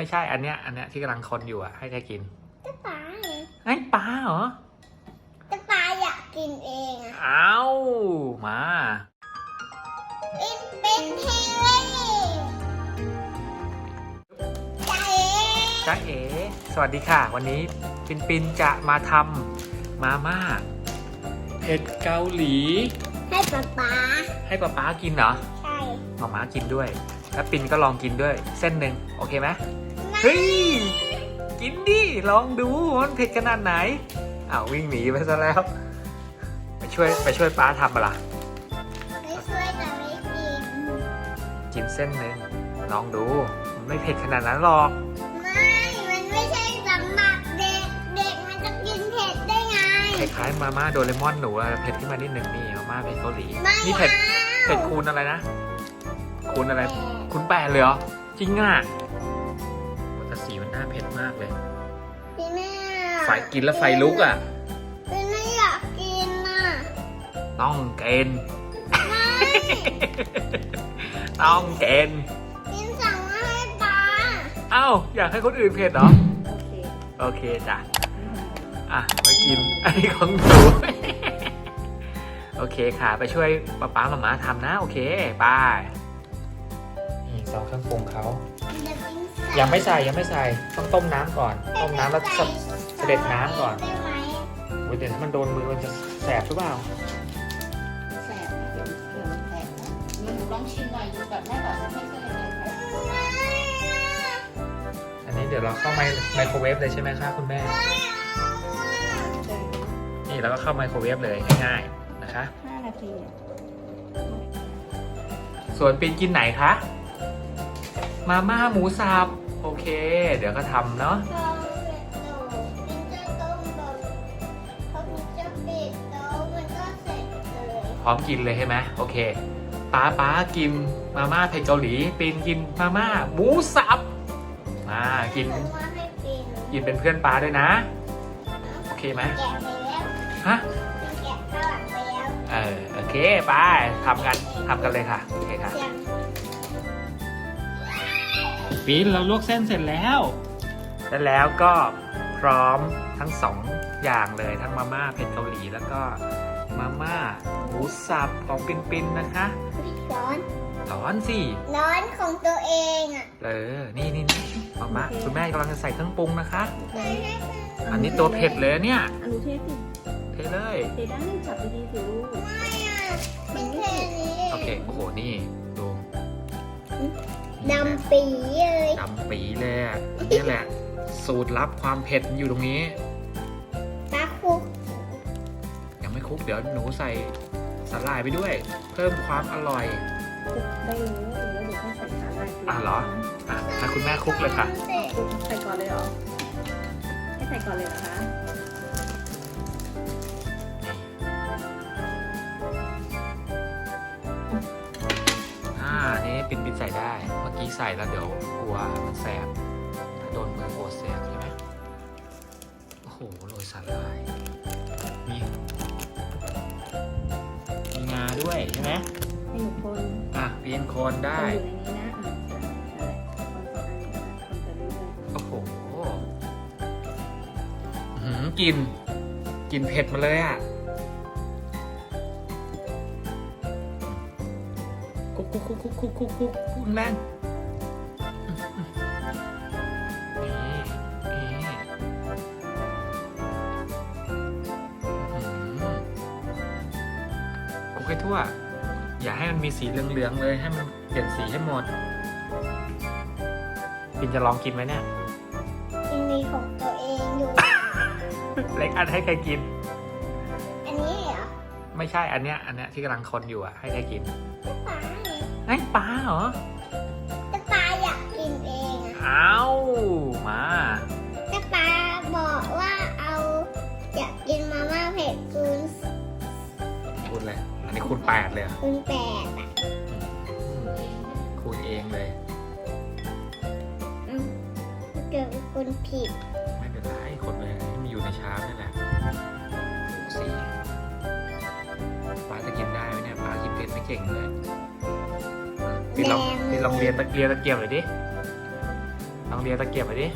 ไม่ใช่อันเนี้ย อันเนี้ยที่กำลังคนอยู่อะ ให้ใครกินแต่ป้าไงไอ้ปลาเหรอแต่ป้าอยากกินเองอะเอามา เป็นเป็นเทเล่ใจเอ๋จ้าเอ๋ สวัสดีค่ะ วันนี้ปินปินจะมาทำมาม่าเผ็ดเกาหลี ให้ป๊าป๊าให้ป๊าป๊ากินเหรอใช่ หมาม้ากินด้วย แล้วปินก็ลองกินด้วย เส้นหนึ่งโอเคไหมไม่ เฮ้ย กินดิ ลองดูว่ามันเผ็ดขนาดไหนอ้าววิ่งหนีไปซะแล้ว ไปช่วยไปช่วยป้าทำปะล่ะไม่ช่วยแต่ไม่กิน กินเส้นหนึ่งลองดู มันไม่เผ็ดขนาดนั้นหรอก ไม่ มันไม่ใช่สำหรับเด็ก เด็กมันจะกินเผ็ดได้ไง คล้ายๆมาม่าโดเรมอนหนูอะเผ็ดขึ้นมานิดหนึ่งนี่มาม่าเผ็ดเกาหลี ไม่นี่เผ็ดอา เผ็ดคูณอะไรนะ คูณอะไร คูณแปดเลยเหรอ จริงอะ เผ็ดมากเลย พี่แม่ไฟกินแล้วไฟลุกอะ พี่ไม่อยากกินน่ะต้องเกณฑ์ไม่ต้องเกณฑ์กินสั่งมาให้ป๊าเอ้าอยากให้คนอื่นเผ็ดเหรอ โอเคโอเคจ้ะ อะมากินอันนี้ของหนูโอเคค่ะ ไปช่วยป๊าป๊ามาม่าทำนะ โอเคบายนี่ซอสเครื่องปรุงเขาเดี๋ยวกินใส่ ยังไม่ใส่ยังไม่ใส่ต้องต้มน้ำก่อนต้มน้ำแล้วใส่สะเสด็จน้ำก่อนได้ไหมโอ้ยเดี๋ยวถ้ามันโดนมือมันจะแสบหรือเปล่าแสบเดี๋ยวเดี๋ยวมันแตกนะเดี๋ยวหนูลองชิมหน่อยดูแบบแม่แบบไม่เคยเลยค่ะไม่อะอันนี้เดี๋ยวเราเข้าไมไมโครเวฟเลยใช่ไหมคะคุณแม่ไม่เอาอะนี่เราก็เข้าไมโครเวฟเลยง่ายๆนะคะ ห้านาทีอะส่วนปินกินไหนคะ มาม่าหมูสับ โอเค เดี๋ยวก็ทำเนาะพร้อมกินเลยใช่ไหมโอเคป้าป้ากินมาม่าเผ็ดเกาหลีปินกินมาม่าหมูสับมากิน กินเป็นเพื่อนป้าด้วยนะ โอเคไหมแกะไปแล้วฮะมันแกะข้างหลังไปแล้วเออโอเคไปทำกันทำกันเลยค่ะโอเคค่ะ ปินเราลวกเส้นเสร็จแล้ว และแล้วก็พร้อมทั้งสองอย่างเลยทั้งมาม่าเผ็ดเกาหลีแล้วก็มาม่าหมูสับของปินปินนะคะร้อนร้อนสิร้อนของตัวเองอะเออนี่นี่นี่มาม่าคุณแม่กำลังจะใส่เครื่องปรุงนะคะไม่ให้อันนี้ตัวเผ็ดเลยเนี่ยอันนี้เทสิเทเลยเทได้จับดีๆสิลูกไม่อะเป็นแค่นี้โอเคโอ้โหนี่ดู ดำปีเลยดำปีเลยอะนี่แหละ สูตรลับความเผ็ดอยู่ตรงนี้ตาคุกยังไม่คลุกเดี๋ยวหนูใส่สาหร่ายไปด้วย เพิ่มความอร่อยคลุกได้เลยแล้วเดี๋ยวค่อยใส่สาหร่ายทีลังอะเหรออะให้คุณแม่คลุกเลยค่ะเสร็จคลุกใส่ก่อนเลยเหรอให้ใส่ก่อนเลยเหรอคะ ปินปินใส่ได้ เมื่อกี้ใส่แล้วเดี๋ยวกลัวมันแสบถ้าโดนมือกลัวแสบใช่ไหมโอ้โหโรยสาหร่ายมีมีงาด้วยใช่ไหมให้หนูคน อะเรียนโคนได้คนอยู่ในนี้นะอะใช่ใช่คนสองอันนี้นะคนไปเรื่อยโอ้โหอื้อหือกลินกลินเผ็ดมาเลยอะ คุกคุกคุกคุกคุกคุกคุกแรงคุกให้ทั่ว อย่าให้มันมีสีเหลืองๆเลย ให้มันเปลี่ยนสีให้หมดปินจะลองกินไหมเนี่ยกินมีของตัวเองอยู่ เล็กอันให้ใครกิน อันนี้เหรอ ไม่ใช่อันเนี้ย อันเนี้ยที่กำลังคนอยู่อะ ให้ใครกิน จะตายไอ้ปลาเหรอจะตายอยากกินเองอะเอามาจะตาบอกว่าเอาอยากกินมาม่าเผ็ดคูณคูณเลยอันนี้คูณแปดเลยเหรอคูณแปดอะคูณเองเลย อืมถ้าเกิดเป็นคูณผิดไม่เป็นไรคนเลยให้มันอยู่ในชามนี่แหละสี่ปลาจะกินได้ไหมเนี่ยปลากินเผ็ดไม่เก่งเลย พี่ลองแดงพี่ลองเรียนตะเกียบตะเกียบหน่อยดิลองเรียนตะเกียบมาดิ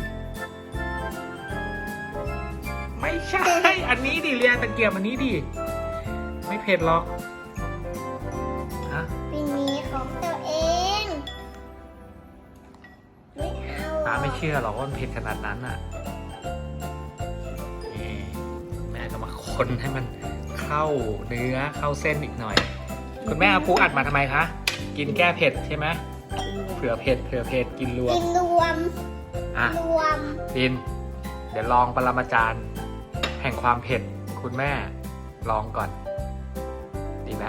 ไม่ใช่อันนี้ดิเรียนตะเกียบอันนี้ดิไม่เผ็ดหรอกฮะปีนี้ของตัวเองไม่เอาป้าไม่เชื่อหรอกว่ามันเผ็ดขนาดนั้นอะนี่แม่ก็มาคนให้มันเข้าเนื้อเข้าเส้นอีกหน่อย คุณแม่เอาปูอัดมาทำไมคะ กินแก้เผ็ดใช่ไหมเผื่อเผ็ดเผื่อเผ็ดกินรวมกินรวมอะรวมปิน เดี๋ยวลองปรมาจารย์ แห่งความเผ็ดคุณแม่ลองก่อน ดีไหม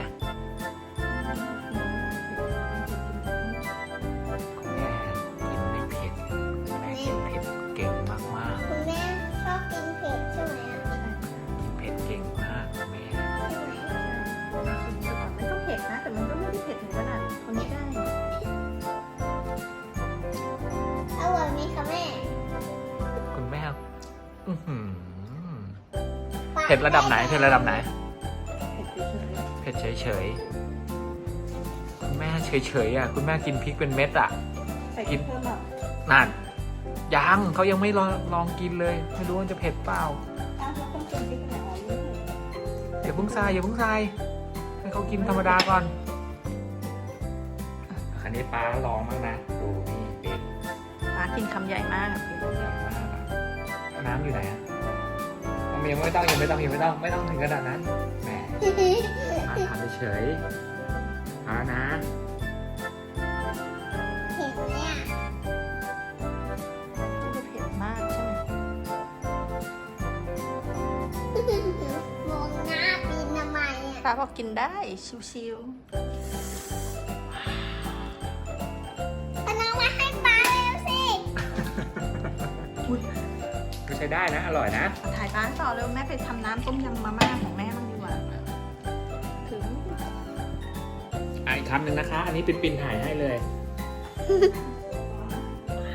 อื้อหือเผ็ดระดับไหนเผ็ดระดับไหน เผ็ดเฉยเผ็ดเฉยๆคุณแม่เฉยๆอะคุณแม่กินพริกเป็นเม็ดอะๆใส่กินเพิ่มหรอนั่นยังเขายังไม่ลองลองกินเลย ไม่รู้ว่าจะเผ็ดเปล่าอ้าวแล้วต้องกินพริกไหนอ๋อนี่อย่าเพิ่งใส่อย่าเพิ่งใส่ให้เขากินธรรมดาก่อน อันนี้ป้าลองมากนะดูนี่เป็นปลากินคำใหญ่มากอะใหญ่มากอะ น้ำอยู่ไหนอะยังไม่ต้องยังไม่ต้องยังไม่ต้องไม่ต้องถึงขนาดนั้นแหมมาทำเฉยๆเอานะเผ็ดไหมอะไม่ได้เผ็ดมากใช่ไหมมองหน้าปีนทำไมอะปลาบอกกินได้ชิวเช้ได้นะ อร่อยนะๆเอาถ่ายปลาต่อเร็วแม่ไปทำน้ำต้มยำมาม่าของแม่บ้างดีกว่าถึงอะอีกคำหนึ่งนะคะ อันนี้ปินปินถ่ายให้เลย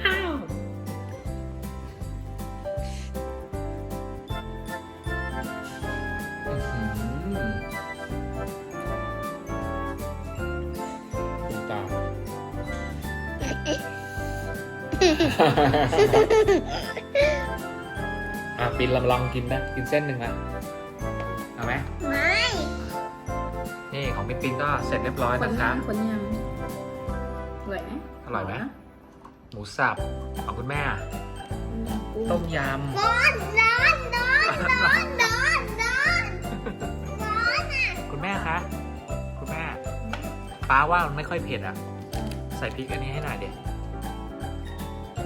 อ้าวอื้อหือคุณตา อะปินลองลองกินนะกินเส้นหนึ่งนะเอาไหมไม่นี่ของปินปินก็เสร็จเรียบร้อยนะคะคนยังอร่อยไหมอร่อยไหมหมูสับของคุณแม่อะต้ต้มมยร้อนร้อนร้อนร้อนร้อนร้อนร้อนอะำคุณแม่คะ คุณแม่ ป้าว่ามันไม่ค่อยเผ็ดอะ ใส่พริกอันนี้ให้หน่อยเด็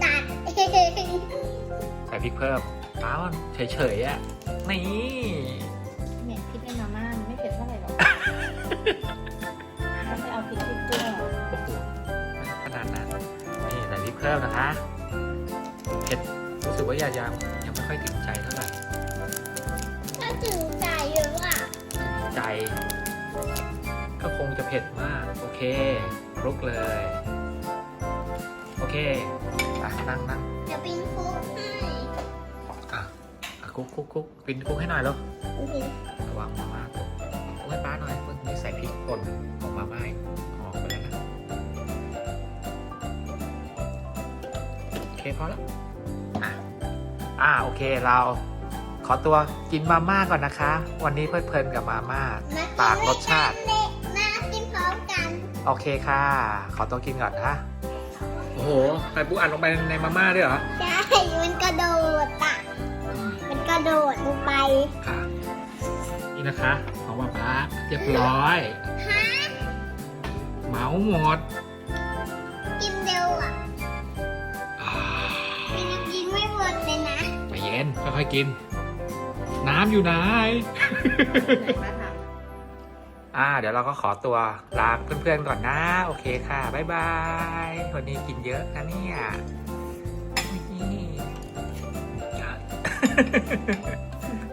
ตัด ใส่พริกเพิ่ม ป้าว่าเฉยๆอะ นี่เนี่ยพริกในมาม่ามันไม่เผ็ดเท่าไหร่หรอกต้องไปเอาพริกที่เกลือโอ้โหขนาดนั้น นี่ใส่พริกเพิ่มนะคะ เผ็ด รู้สึกว่ายังยังยังไม่ค่อยถึงใจเท่าไหร่ ถ้าถึงใจหรือว่าใจ ก็คงจะเผ็ดมาก โอเคคลุกเลย โอเค อะนั่งนั่งจะเป็นคุกให้อะอะ คลุกคลุกคลุกปินคลุกให้หน่อยแล้วโอเคระวังมาม่าตกคลุกให้ป้าหน่อยเมื่อกี้ใส่พริกป่นของมาม่าออกไปแล้วนะโอเคพอแล้วอะอะโอเคเราขอตัวกินมาม่าก่อนนะคะ วันนี้เพลิดเพลินกับมาม่ามาปากรสชาติเด็กมากินพร้อมกัน โอเคค่ะ ขอตัวกินก่อนนะโอ้โหใส่ปูอัดลงไปในมาม่าด้วยเหรอ ใช่ มันกระโดดอะมันก ระโดดลงไปค่ะ นี่นะคะ ของป้าป๊าเรียบร้อย ฮะเหมาหมดกินเร็วอะอ่ามันยังกินไม่หมดเลยนะใจเย็นค่อยๆกิน น้ำอยู่ไหนไหนมาถามอ่า เดี๋ยวเราก็ขอตัวลาเพื่อนๆก่อนนะ โอเคค่ะ บ๊ายบาย วันนี้กินเยอะนะเนี่ย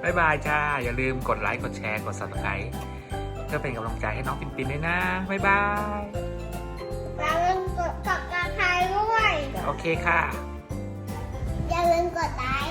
บายบายจ้า อย่าลืมกดไลค์กดแชร์กด subscribe เพื่อเป็นกำลังใจให้น้องปิ่นปินด้วยนะบายบายอย่าลืมกดกดกระไทยด้วย โอเคค่ะ อย่าลืมกดไลค์